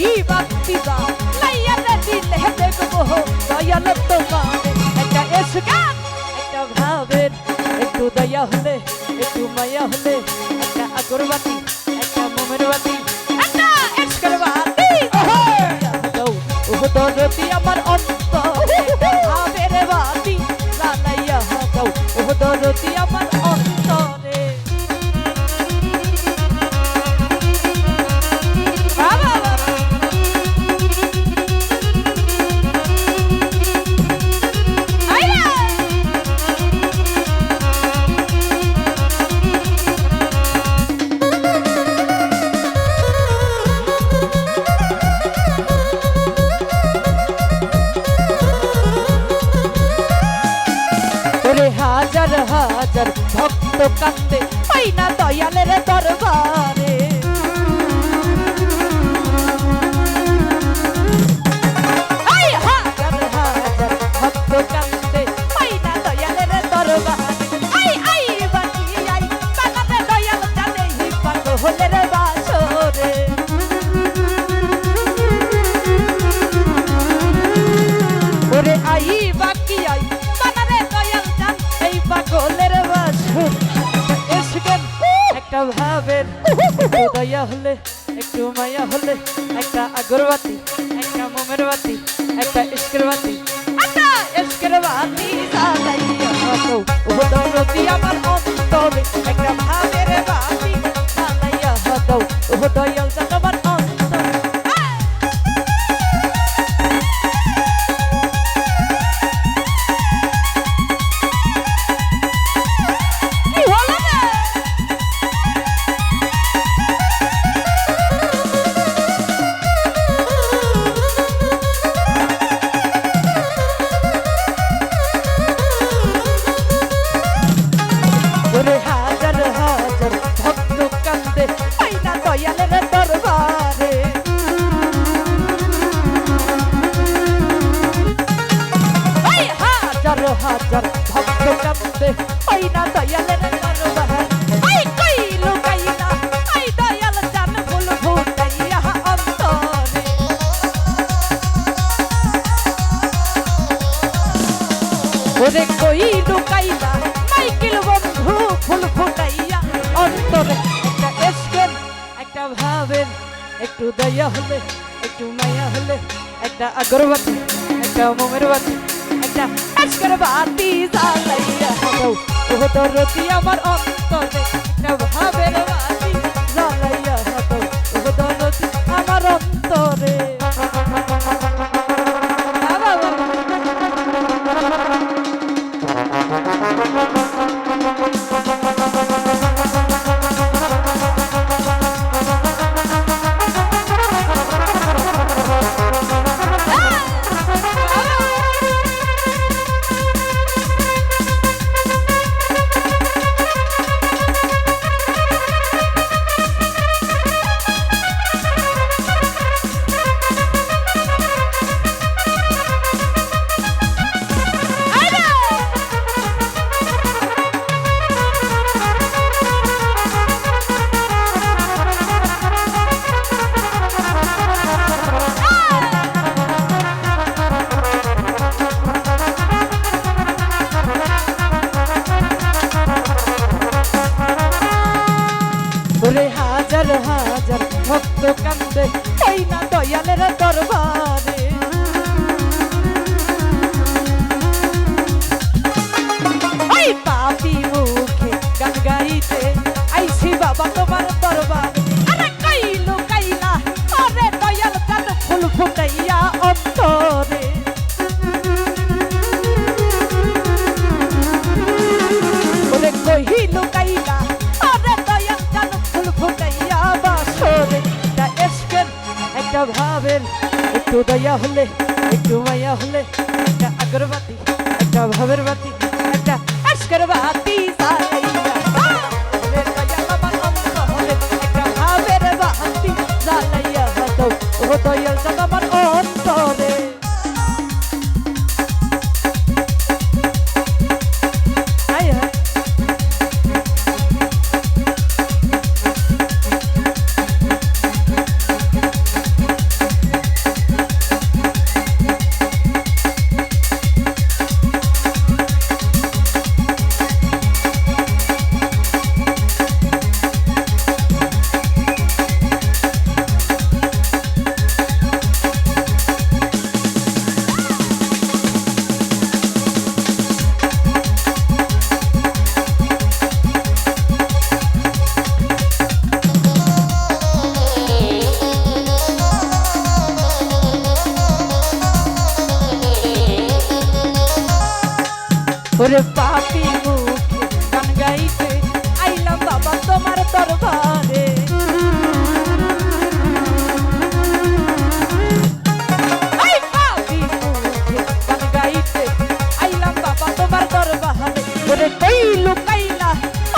সেই বাতি দা লাইয়া দিলে দেখব দয়াল তোমার একটা এসগান একটা ভাবের একটু দয়া হলে একটু মায়া হলে একটা আগরবাতি একটা মোমের বাতি একটা এসকের বাতি দাও ও দরদি কান্দে পাই না দয়ালের দরবারে। দয়া হলে, একটু মায়া হলে, একটা আগরবাতি, একটা মোমের বাতি, একটা ইস্কের বাতি। একটা ইস্কের বাতি আমার একটা ভাবের বাতি জ্বালাইয়া ওরে কই লুকাইলা? মাইকেল বন্ধু ফুল ফুটাইয়া অন্তরে একটা এসকেন একটা ভাবেন একটু দয়া হলে, একটু মায়া হলে, একটা আগরবাতি, একটা মোমের একটা এসকের বাতি জ্বালাইয়া। দাও ও দরতি আমার অন্তরে একটা ভাবের বাতি। দয়া হলে একটু মায়া হলে একটা আগরবাতি একটা ভাবের বাতি। ওরে পাপি মুখে গান গাইতে আইলাম বাবা তোমার দরবারে। কই লুকাইলা?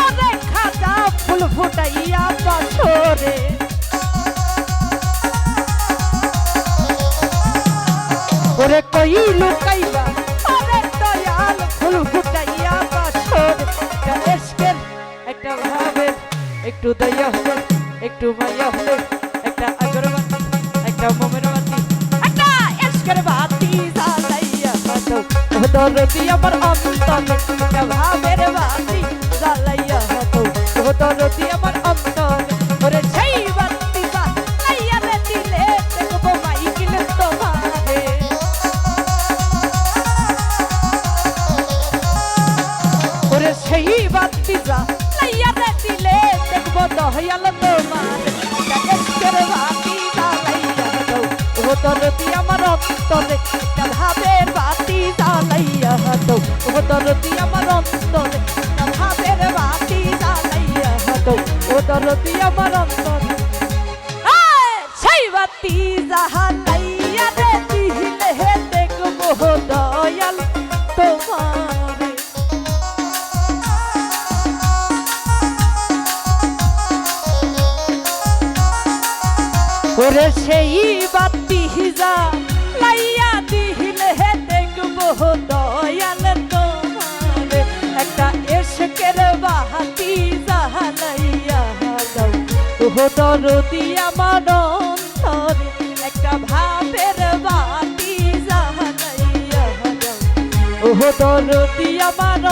ওরে খাজা ফুল ফুটাইয়া বছরে ওরে কই লুকাইলা? একটু দয়া হলে, একটু মায়া হলে, একটা আগরবাতি, একটা মোমের বাতি একটা এসকের বাতি জ্বালাইয়া হাতো ও দরদি আমার অন্তরে ভাবের বাতি জ্বালাইয়া হাতো দরদি আমার দরদি আমার অন্তরে একটা ভাবের বাতি যা লাইয়া দাও ও দরদি আমার অন্তরে একটা ভাবের বাতি যা লাইয়া দাও ও দরদি আমার সেই বাতি যা লাইয়া দিলে হে দেখব দয়াল তোমার। একটা এসকের বাহাতি যা লাইয়া দাও। ও দরদি আমার অন্তরে, একটা ভাবের বাতি যা লাইয়া দাও। ও দরদি আমার